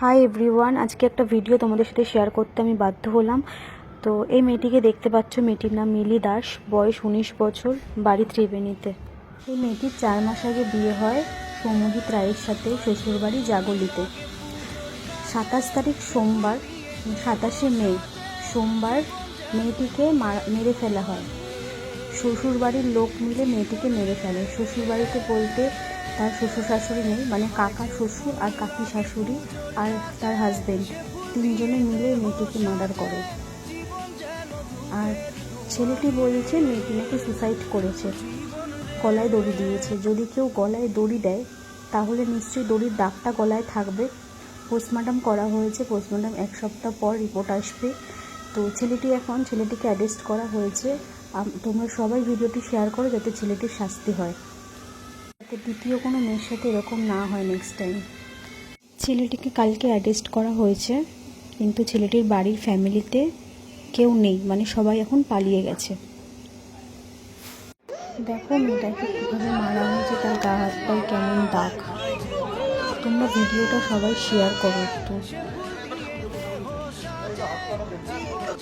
Hi everyone আজকে একটা video তোমাদের সাথে শেয়ার করতে আমি বাধ্য হলাম। তো এই মেয়েটিকে দেখতে পাচ্ছ, মেয়েটির নাম মিলি দাস। বয়স উনিশ বছর, বাড়ি ত্রিবেণীতে। এই মেয়েটির চার মাস আগে বিয়ে হয় সৌম্যজিৎ রায়ের সাথে শ্বশুরবাড়ি জাগলিতে। সাতাশ তারিখ সোমবার, সাতাশে মে, সোমবার মেয়েটিকে মেরে ফেলা হয়। শ্বশুরবাড়ির লোক মিলে মেয়েটিকে মেরে ফেলে। শ্বশুরবাড়িতে বলতে তার শ্বশুর শাশুড়ি নেই মানে কাকা শ্বশুর আর কাকি শাশুড়ি আর তার হাজবেন্ড তিনজনে মিলে মেয়েটিকে মার্ডার করে। আর ছেলেটি বলেছে, মেয়েটি নাকি সুসাইড করেছে। গলায় দড়ি দিয়েছে। যদি কেউ গলায় দড়ি দেয়, তাহলে নিশ্চয়ই দড়ির দাগটা গলায় থাকবে। পোস্টমর্টম করা হয়েছে। পোস্টমর্টম এক সপ্তাহ পর রিপোর্ট আসবে। তো ছেলেটি এখন, ছেলেটিকে অ্যারেস্ট করা হয়েছে। তোমরা সবাই ভিডিওটি শেয়ার করো যাতে ছেলেটির শাস্তি হয়। যাতে দ্বিতীয় কোনো মেয়ের সাথে এরকম না হয় নেক্সট টাইম ছেলেটিকে কালকে অ্যারেস্ট করা হয়েছে, কিন্তু ছেলেটির বাড়ির ফ্যামিলিতে কেউ নেই মানে সবাই এখন পালিয়ে গেছে। দেখো মেয়েটাকে কীভাবে মারা হয়েছে, তার গা হাত পায়ে কেমন দাগ। তোমরা ভিডিওটা সবাই শেয়ার করো একটু। 어, 아까랑 괜찮아.